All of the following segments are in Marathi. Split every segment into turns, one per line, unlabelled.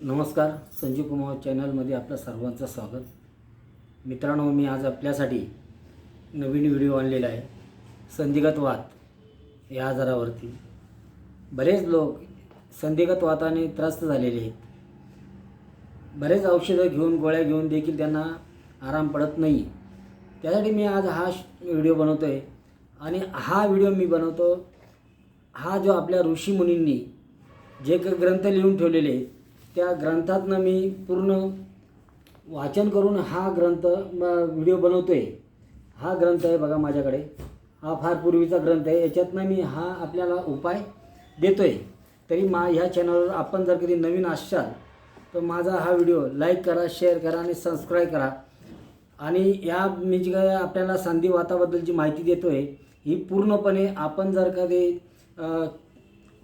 नमस्कार संजीव कुमार चॅनलमध्ये आपलं सर्वांचं स्वागत. मित्रांनो मी आज आपल्यासाठी नवीन व्हिडिओ आणलेला आहे संधिगत वात या आजारावरती. बरेच लोक संधिगत वाताने त्रस्त झालेले आहेत. बरेच औषधं घेऊन गोळ्या घेऊन देखील त्यांना आराम पडत नाही त्यासाठी मी आज हा श- व्हिडिओ बनवतो आहे आणि हा व्हिडिओ मी बनवतो हा जो आपल्या ऋषीमुनींनी जे काही ग्रंथ लिहून ठेवलेले आहेत त्या ग्रंथातनं मी पूर्ण वाचन करून हा ग्रंथ व्हिडिओ बनवतो आहे हा ग्रंथ आहे बघा माझ्याकडे. हा फार पूर्वीचा ग्रंथ आहे. याच्यातनं मी हा आपल्याला उपाय देतो आहे तरी मा ह्या चॅनलवर आपण जर कधी नवीन असाल तर माझा हा व्हिडिओ लाईक करा शेअर करा आणि सबस्क्राईब करा. आणि या मी जी काय आपल्याला संधिवाताबद्दलची माहिती देतो आहे ही पूर्णपणे आपण जर कधी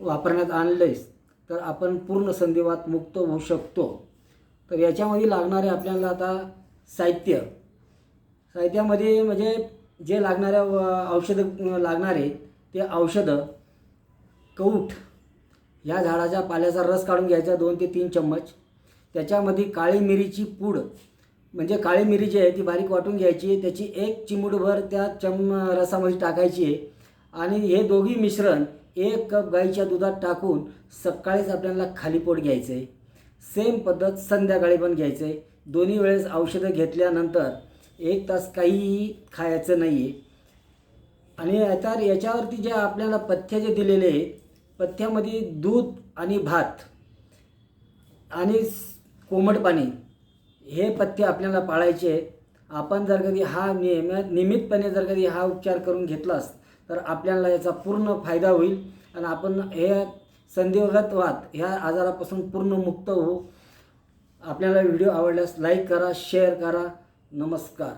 वापरण्यात आणलेस तर आपण पूर्ण संधिवात मुक्त होऊ शकतो. तर याच्यामध्ये लागणारे आपल्याला आता साहित्य. साहित्यामध्ये म्हणजे जे लागणाऱ्या औषधं लागणारे ते औषधं कौठ या झाडाच्या पाल्याचा रस काढून घ्यायचा दोन ते तीन चम्मच. त्याच्यामध्ये काळी मिरीची पूड म्हणजे काळी मिरी जी आहे ती बारीक वाटून घ्यायची त्याची एक चिमूटभर त्या चम रसामध्ये टाकायची आहे. आणि हे दोघी मिश्रण एक कप गाईच्या दुधात टाकून सकाळीच आपल्याला खाली पोट घ्यायचं आहे सेम पद्धत संध्याकाळी पण घ्यायचं आहे दोन्ही वेळेस औषधं घेतल्यानंतर एक तास काहीही खायचं नाही आहे आणि आता याच्यावरती जे आपल्याला पथ्य जे दिलेले आहे पथ्यामध्ये दूध आणि भात आणि कोमट पाणी हे पथ्य आपल्याला पाळायचे आहेत. आपण जर कधी हा नियम नियमितपणे जर कधी हा उपचार करून घेतलास तर आपल्याला याचा पूर्ण फायदा होईल. आणि आपण हे संधिवगत वात ह्या आजारापासून पूर्ण मुक्त होऊ. आपल्याला व्हिडिओ आवडल्यास लाईक करा शेअर करा. नमस्कार.